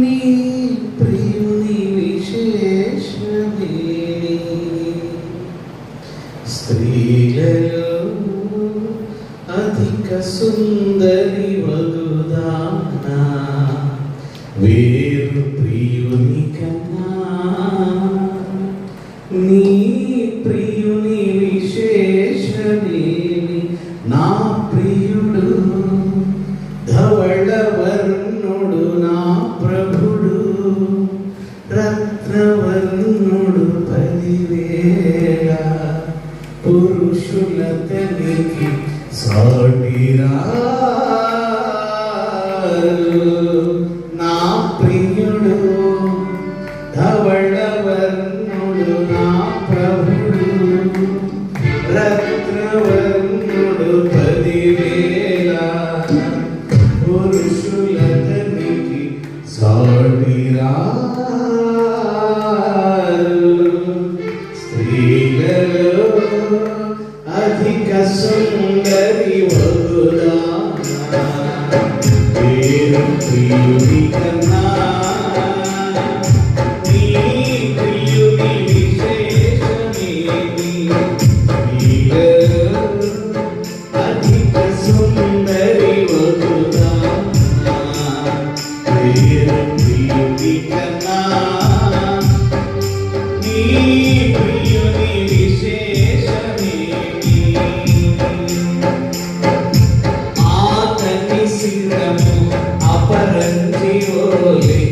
నీ ప్రేమని విశేషమే స్త్రీలలో అధిక సుందరి వగుదానా. వేరు ప్రియుని కన్నా నీ ప్రియుని విశేషమేమి రత్నవర్ణుడు పదివేళ పురుషుల తనికి సాటిరారు నా ప్రియుడు ధవళవర్ణుడు నా ప్రభుడు. రత్నవర్ణుడు పదివేల పురుషుల తనికి సాటిరారు సుందరి వగుదానా పేరు ప్రియుని కన్నా నీ